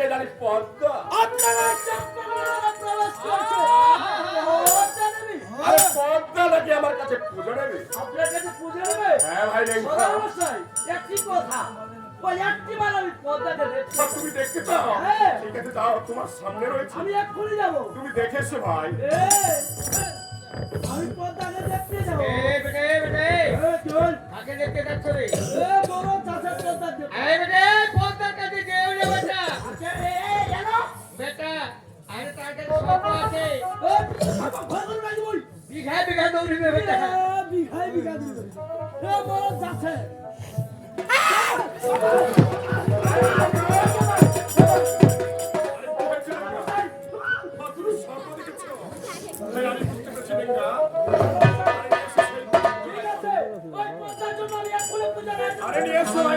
কে জানিস পদ্মা আরে পদ্মা নাকি আমার কাছে পুজো নেবে হ্যাঁ ভাই রেঙ্গা সব তুমি দেখতে চাও? হ্যাঁ। ঠিক আছে যাও তোমার সামনে রয়েছে। আমি এক্ষুনি যাব। তুমি দেখেছ ভাই। এ, আমি পদ্মাকে দেখতে যাব। এই বেটে, বেটে, চল। কাকে দেখতে যাচ্ছ রে? আরে নিয়ে এসো ভাই